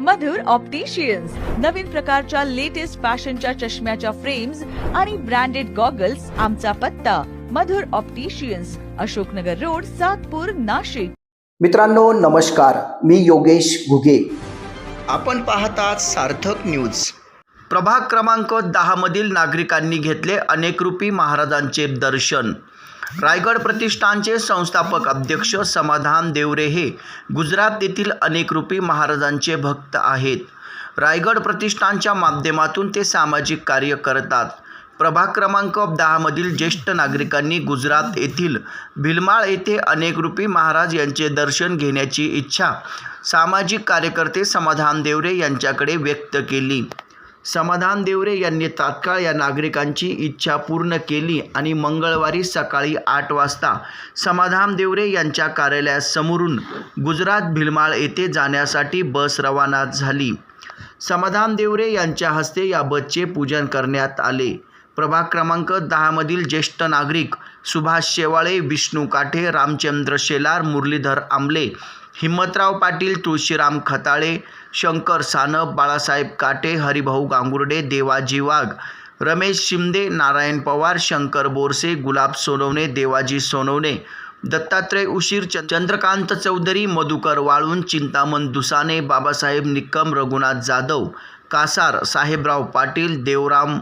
मधुर opticians नवीन प्रकारच्या latest फॅशनच्या चष्म्याच्या फ्रेम्स आणि ब्रँडेड गॉगल्स आमचा पत्ता. Madhur opticians Ashoknagar road Satpur Nashik. मित्रांनो नमस्कार. मी योगेश घुगे. आपण पाहतात सार्थक न्यूज प्रभाग क्रमांक दहामधील नागरिकांनी घेतले अनेक रूपी महाराजांचे दर्शन. रायगड प्रतिष्ठानचे संस्थापक अध्यक्ष समाधान देवरे हे गुजरात येथील अनेक रूपी महाराजांचे भक्त आहेत. रायगड प्रतिष्ठानच्या माध्यमातून ते सामाजिक कार्य करतात. प्रभाग क्रमांक दहामधील ज्येष्ठ नागरिकांनी गुजरात येथील भिलमाळ येथे अनेक रूपी महाराज यांचे दर्शन घेण्याची इच्छा सामाजिक कार्यकर्ते समाधान देवरे यांच्याकडे व्यक्त केली. समाधान देवरे यांनी तात्काळ या नागरिकांची इच्छा पूर्ण केली आणि मंगळवारी सकाळी आठ वाजता समाधान देवरे यांच्या कार्यालयासमोरून गुजरात भिलमाळ येथे जाण्यासाठी बस रवाना झाली. समाधान देवरे यांच्या हस्ते या बसचे पूजन करण्यात आले. प्रभाग क्रमांक दहामधील ज्येष्ठ नागरिक सुभाष शेवाळे विष्णू काठे रामचंद्र शेलार मुरलीधर आमले हिम्मतराव पाटील तुळशीराम खताळे शंकर सानप बाळासाहेब काटे हरिभाऊ गांगुर्डे देवाजी वाघ रमेश शिंदे नारायण पवार शंकर बोरसे गुलाब सोनवणे देवाजी सोनवणे दत्तात्रय उशीर चंद्रकांत चौधरी मधुकर वाळून चिंतामण दुसाने बाबासाहेब निक्कम रघुनाथ जाधव कासार साहेबराव पाटील देवराम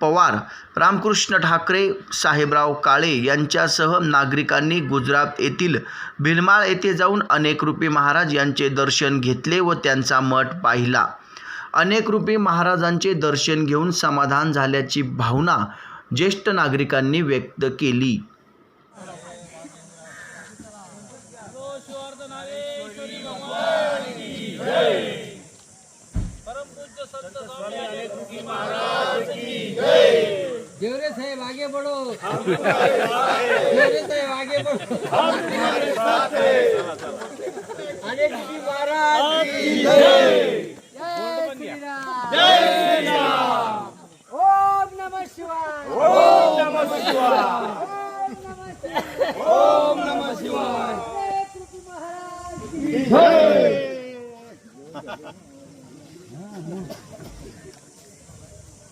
पवार रामकृष्ण ठाकरे साहेबराव काळे यांच्यासह नागरिकांनी गुजरात येथील भिलमाळ येथे जाऊन अनेक रुपी महाराज यांचे दर्शन घेतले व त्यांचा मठ पाहिला. अनेक रुपी महाराजांचे दर्शन घेऊन समाधान झाल्याची भावना ज्येष्ठ नागरिकांनी व्यक्त केली देवरे साहेब आगे बढ़ो देवरे साहेब आगे बढ़ो अनेक जी महाराज की जय। जय। श्री राम। ओम नमः शिवाय। ओम नमः शिवाय। ओम नमः शिवाय। अनेक रूपी महाराज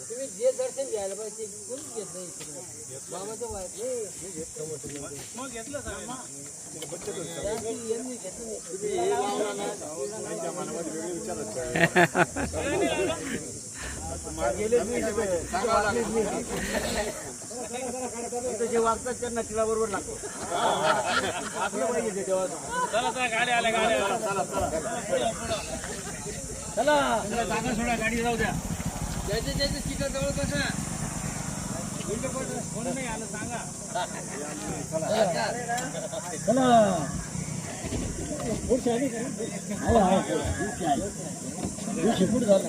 तुम्ही जे दर्शन घ्यायला पाहिजे ते कोणीच घेत नाही. बाबाचं नाही. मग घेतलं यांनी घेतलं नाही. इथं जे वागतात त्यांना तिला बरोबर लागतो. वाचलं पाहिजे ते तेव्हा. चला जागा सोडा गाडी जाऊ द्या. ज्याच्या ज्याच्या सीटा जवळ बसा. कोण नाही आलं सांगा. चला. पुढची आली का? हो, हो. पुढची पुढे झालं.